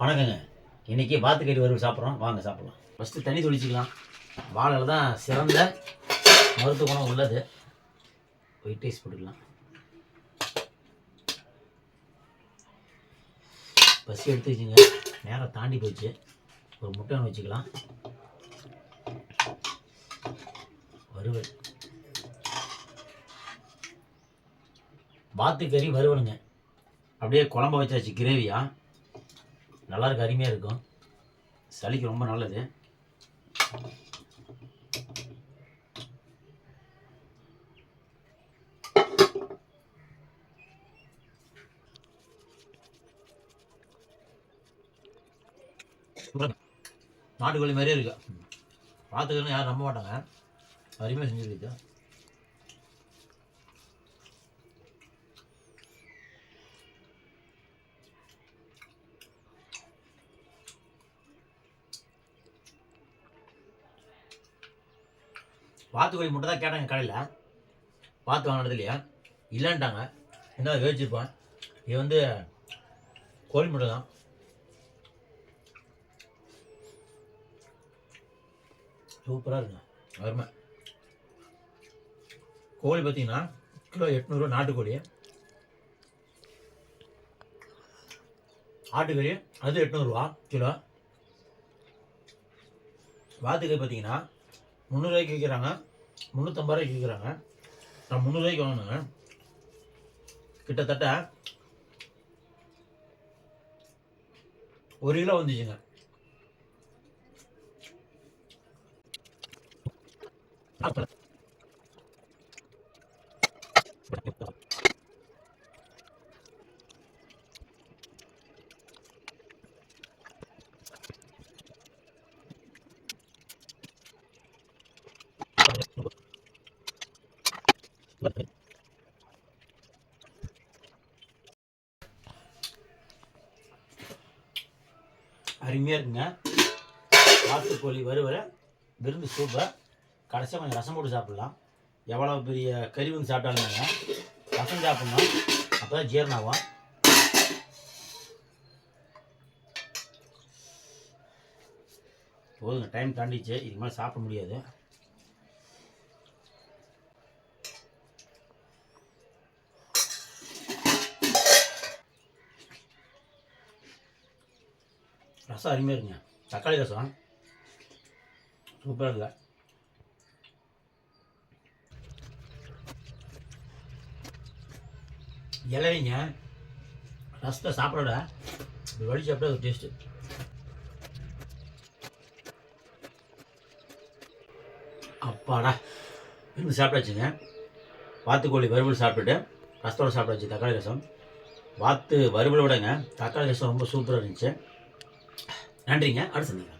வணக்கங்க. இன்றைக்கி பாத்துக்கறி வறுவல் சாப்பிட்றோம். வாங்க சாப்பிட்லாம். ஃபஸ்ட்டு தண்ணி தொளிச்சிக்கலாம். வாழையில் தான் சிறந்த மருத்துவ குணம் உள்ளது. ஒயிட் ரைஸ் போட்டுக்கலாம். பசி எடுத்து வச்சுங்க நேரம் தாண்டி போச்சு. ஒரு முட்டை ஒன்று வச்சுக்கலாம். வறுவல். பாத்துக்கறி வறுவலுங்க. அப்படியே குழம்ப வச்சாச்சு கிரேவியாக நல்லா இருக்கு அருமையாக இருக்கும். சளிக்கு ரொம்ப நல்லது. நாட்டுக்கோழி மாதிரியே இருக்கு. பார்த்துக்கணும் யாரும் நம்ப மாட்டாங்க. அருமையாக செஞ்சுருக்கு வாத்துக்கோழி மட்டும் தான் கேட்டாங்க கடையில். வாத்து வாங்கினது இல்லையா? இல்லைன்ட்டாங்க. என்ன வேச்சிருப்பேன் இது வந்து கோழி மட்டும் தான். சூப்பராக இருக்குங்க. அருமை. கோழி பார்த்தீங்கன்னா கிலோ எட்நூறுவா நாட்டுக்கோழி. ஆட்டுக்கறி அது எட்நூறுவா கிலோ. வாத்துக்கறி பார்த்தீங்கன்னா முந்நூறுரூவாய்க்கு விற்கிறாங்க. முந்நூற்றம்பது ரூபாய்க்கு விற்கிறாங்க. நான் முந்நூறுரூவாய்க்கு வாங்கினேங்க. கிட்டத்தட்ட ஒரு கிலோ வந்துச்சுங்க. அப்புறம் அருமையாக இருக்குங்க. நாட்டுக்கோழி வறுவலை விருந்து சூப்பை கடைசியாக கொஞ்சம் ரசம் போட்டு சாப்பிட்லாம். எவ்வளோ பெரிய கறி வந்து சாப்பிட்டாலுமேங்க ரசம் சாப்பிட்ணும். அப்போ தான் ஜீரணம் ஆகும். போதுங்க டைம் தாண்டிச்சு இதுக்கு மேலே சாப்பிட முடியாது. ரசம் அருமையாக இருக்குங்க. தக்காளி ரசம். சூப்பராக இருக்குதா இலைங்க ரசத்தை சாப்பிடோட இப்படி வழி சாப்பிட்டா ஒரு டேஸ்ட்டு அப்பாடா. இருந்து சாப்பிட்டாச்சுங்க. வாத்துக்கோழி வறுவல் சாப்பிட்டுட்டு ரசத்தோட சாப்பிட்டாச்சு தக்காளி ரசம். வாத்து வறுவலை விடங்க தக்காளி ரசம் ரொம்ப சூப்பராக இருந்துச்சு. நன்றிங்க. அடுத்து சந்திக்கலாம்.